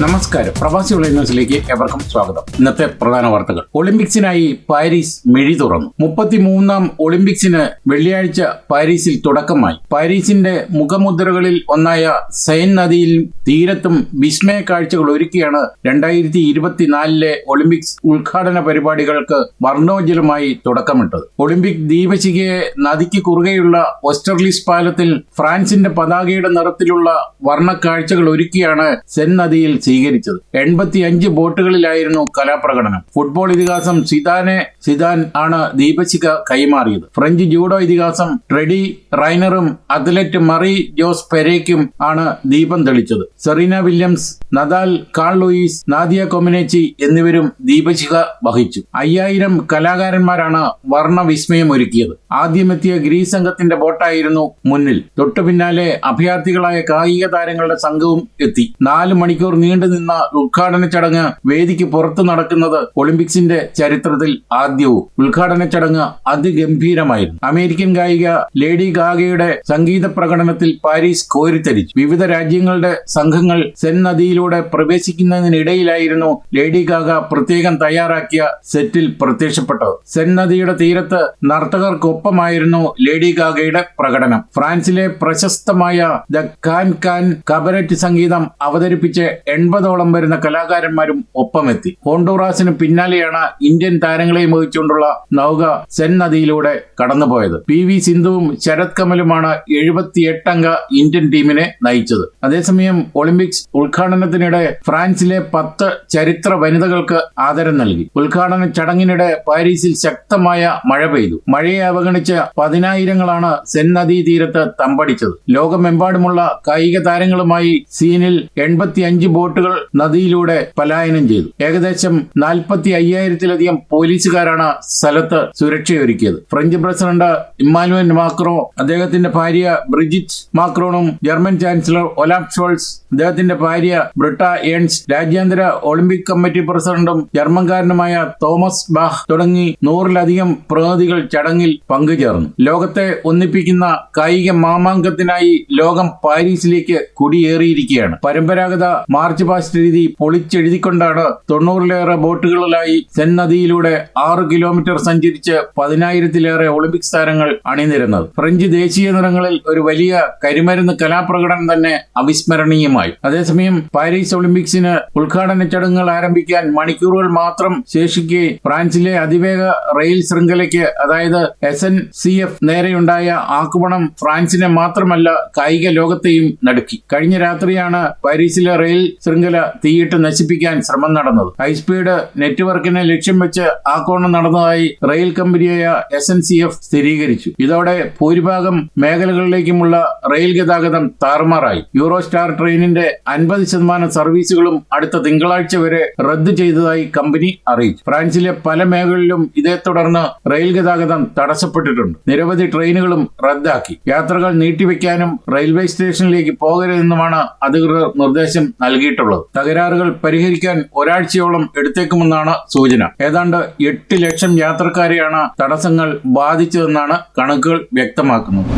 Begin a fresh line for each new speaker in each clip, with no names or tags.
നമസ്കാരം. പ്രവാസി ന്യൂസിലേക്ക് എവർക്കും സ്വാഗതം. ഇന്നത്തെ പ്രധാന വാർത്തകൾ. ഒളിമ്പിക്സിനായി പാരീസ് മിഴി തുറന്നു. മുപ്പത്തിമൂന്നാം ഒളിമ്പിക്സിന് വെള്ളിയാഴ്ച പാരീസിൽ തുടക്കമായി. പാരീസിന്റെ മുഖമുദ്രകളിൽ ഒന്നായ സൈൻ നദിയിൽ തീരത്തും വിസ്മയ കാഴ്ചകൾ ഒരുക്കിയാണ് രണ്ടായിരത്തി ഇരുപത്തിനാലിലെ ഒളിമ്പിക്സ് ഉദ്ഘാടന പരിപാടികൾക്ക് വർണോജ്വലമായി തുടക്കമിട്ടത്. ഒളിമ്പിക് ദീപശിഖയെ നദിക്ക് കുറുകെയുള്ള ഒസ്റ്റർലിസ് പാലത്തിൽ ഫ്രാൻസിന്റെ പതാകയുടെ നിറത്തിലുള്ള വർണ കാഴ്ചകൾ ഒരുക്കിയാണ് സെൻ നദിയിൽ സ്വീകരിച്ചത്. എൺപത്തിയഞ്ച് ബോട്ടുകളിലായിരുന്നു കലാപ്രകടനം. ഫുട്ബോൾ ഇതിഹാസം സിദാനെ സിദാൻ ആണ് ദീപശിഖ കൈമാറിയത്. ഫ്രഞ്ച് ജൂഡോ ഇതിഹാസം ട്രെഡി റൈനറും അത്ലറ്റ് മറി ജോസ് പെരേക്കും ആണ് ദീപം തെളിച്ചത്. Serena Williams Nadal Carl Lewis Nadia Comaneci എന്നിവരും ദീപശിഖ വഹിച്ചു. അയ്യായിരം കലാകാരന്മാരാണ് വർണ വിസ്മയം ഒരുക്കിയത്. ആദ്യമെത്തിയ ഗ്രീസ് സംഘത്തിന്റെ ബോട്ടായിരുന്നു മുന്നിൽ. തൊട്ടു പിന്നാലെ അഭയാർത്ഥികളായ കായിക താരങ്ങളുടെ സംഘവും എത്തി. നാല് മണിക്കൂർ നീണ്ടുനിന്ന ഉദ്ഘാടന ചടങ്ങ് വേദിക്ക് പുറത്തു നടക്കുന്നത് ഒളിമ്പിക്സിന്റെ ചരിത്രത്തിൽ ആദ്യവും. ഉദ്ഘാടന ചടങ്ങ് അതിഗംഭീരമായിരുന്നു. അമേരിക്കൻ ഗായിക ലേഡി ഗാഗയുടെ സംഗീത പ്രകടനത്തിൽ പാരീസ് കോരിത്തരിച്ചു. വിവിധ രാജ്യങ്ങളുടെ സംഘങ്ങൾ സെൻ നദിയിലൂടെ പ്രവേശിക്കുന്നതിനിടയിലായിരുന്നു ലേഡി ഗാഗ പ്രത്യേകം തയ്യാറാക്കിയ സെറ്റിൽ പ്രത്യക്ഷപ്പെട്ടത്. സെൻ നദിയുടെ തീരത്ത് നർത്തകർക്കൊപ്പമായിരുന്നു ലേഡി ഗാഗയുടെ പ്രകടനം. ഫ്രാൻസിലെ പ്രശസ്തമായ ദ കാൻ കാൻ കബരറ്റ് സംഗീതം അവതരിപ്പിച്ച് എൺപതോളം വരുന്ന കലാകാരന്മാരും ഒപ്പമെത്തി. ഹോണ്ടൂറാസിന് പിന്നാലെയാണ് ഇന്ത്യൻ താരങ്ങളെ വഹിച്ചുകൊണ്ടുള്ള നൗക സെൻ നദിയിലൂടെ കടന്നുപോയത്. പി വി സിന്ധുവും ശരത് കമലുമാണ് എഴുപത്തിയെട്ടംഗ ഇന്ത്യൻ ടീമിനെ നയിച്ചത്. അതേസമയം ഒളിമ്പിക്സ് ഉദ്ഘാടനത്തിനിടെ ഫ്രാൻസിലെ പത്ത് ചരിത്ര വനിതകൾക്ക് ആദരം നൽകി. ഉദ്ഘാടന ചടങ്ങിനിടെ പാരീസിൽ ശക്തമായ മഴ പെയ്തു. മഴയെ അവഗണിച്ച് പതിനായിരങ്ങളാണ് സെൻ നദീ തീരത്ത് തമ്പടിച്ചത്. ലോകമെമ്പാടുമുള്ള കായിക താരങ്ങളുമായി സീനിൽ എൺപത്തി അഞ്ച് ബോട്ടുകൾ നദിയിലൂടെ പലായനം ചെയ്തു. ഏകദേശം നാൽപ്പത്തി അയ്യായിരത്തിലധികം പോലീസുകാരാണ് സ്ഥലത്ത് സുരക്ഷയൊരുക്കിയത്. ഫ്രഞ്ച് പ്രസിഡന്റ് ഇമ്മാനുവൽ മാക്രോ അദ്ദേഹത്തിന്റെ ഭാര്യ ബ്രിജിറ്റ് മാക്രോണും ജർമ്മൻ ചാൻസലർ ഒലാഫ് ഷോൾസ് അദ്ദേഹത്തിന്റെ ഭാര്യ ബ്രിട്ട ഏൺസ് രാജ്യാന്തര ഒളിമ്പിക് കമ്മിറ്റി പ്രസിഡന്റും ജർമ്മൻകാരനുമായ തോമസ് ബാഹ് തുടങ്ങി നൂറിലധികം പ്രതിനിധികൾ ചടങ്ങിൽ പങ്കുചേർന്നു. ലോകത്തെ ഒന്നിപ്പിക്കുന്ന കായിക മാമാങ്കത്തിനായി ലോകം പാരീസിലേക്ക് കുടിയേറിയിരിക്കുകയാണ്. പരമ്പരാഗത മാർച്ച് പാസ്റ്റ് രീതി പൊളിച്ചെഴുതിക്കൊണ്ടാണ് തൊണ്ണൂറിലേറെ ബോട്ടുകളിലായി സെൻ നദിയിലൂടെ ആറ് കിലോമീറ്റർ സഞ്ചരിച്ച് പതിനായിരത്തിലേറെ ഒളിമ്പിക്സ് താരങ്ങൾ അണിനിരുന്നത്. ഫ്രഞ്ച് ദേശീയ നിറങ്ങളിൽ ഒരു വലിയ കരിമരുന്ന് കലാപ്രകടനം തന്നെ അവിസ്മരണീയമായി. അതേസമയം പാരീസ് ഒളിമ്പിക്സിന് ഉദ്ഘാടന ചടങ്ങുകൾ ആരംഭിക്കാൻ മണിക്കൂറുകൾ മാത്രം ശേഷിക്കെ ഫ്രാൻസിലെ അതിവേഗ റെയിൽ ശൃംഖലയ്ക്ക് അതായത് എസ് എൻ സി എഫ് നേരെയുണ്ടായ ആക്രമണം ഫ്രാൻസിനെ മാത്രമല്ല കായിക ലോകത്തെയും നടുക്കി. കഴിഞ്ഞ രാത്രിയാണ് പാരീസിലെ റെയിൽ ശൃംഖല തീയിട്ട് നശിപ്പിക്കാൻ ശ്രമം നടന്നത്. ഹൈസ്പീഡ് നെറ്റ്വർക്കിനെ ലക്ഷ്യം വെച്ച് ആക്രമണം നടന്നതായി റെയിൽ കമ്പനിയായ എസ് എൻ സി എഫ് സ്ഥിരീകരിച്ചു. ഇതോടെ ഭൂരിഭാഗം മേഖലകളിലേക്കുമുള്ള റെയിൽ ഗതാഗതം താറുമാറായി. യൂറോ സ്റ്റാർ ട്രെയിനിന്റെ അൻപത് ശതമാനം സർവീസുകളും അടുത്ത തിങ്കളാഴ്ച വരെ റദ്ദു ചെയ്തതായി കമ്പനി അറിയിച്ചു. ഫ്രാൻസിലെ പല മേഖലകളിലും ഇതേ തുടർന്ന് റെയിൽ ഗതാഗതം തടസ്സപ്പെട്ടിട്ടുണ്ട്. നിരവധി ട്രെയിനുകളും റദ്ദാക്കി. യാത്രകൾ നീട്ടിവെക്കാനും റെയിൽവേ സ്റ്റേഷനിലേക്ക് പോകരുതെന്നുമാണ് അധികൃതർ നിർദ്ദേശം നൽകിയിട്ടുള്ളത് തകരാറുകൾ പരിഹരിക്കാൻ ഒരാഴ്ചയോളം എടുത്തേക്കുമെന്നാണ് സൂചന. ഏതാണ്ട് എട്ട് ലക്ഷം യാത്രക്കാരെയാണ് തടസ്സങ്ങൾ ബാധിച്ചതെന്നാണ് കണക്കുകൾ വ്യക്തമാക്കുന്നത്.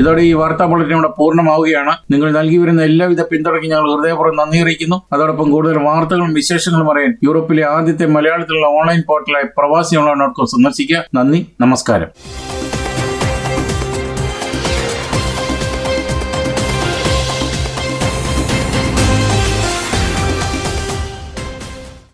ഇതോടെ ഈ വാർത്താ ബുള്ളറ്റിൻ ഇവിടെ പൂർണമാവുകയാണ്. നിങ്ങൾ നൽകി വരുന്ന എല്ലാവിധ പിന്തുണയ്ക്കും ഞങ്ങൾ ഹൃദയപൂർവം നന്ദി അറിയിക്കുന്നു. അതോടൊപ്പം കൂടുതൽ വാർത്തകളും വിശേഷങ്ങളും അറിയാൻ യൂറോപ്പിലെ ആദ്യത്തെ മലയാളത്തിലുള്ള ഓൺലൈൻ പോർട്ടലായ പ്രവാസി ഓൺലൈൻ ഡോട്ട് കോം സന്ദർശിക്കുക. നന്ദി നമസ്കാരം.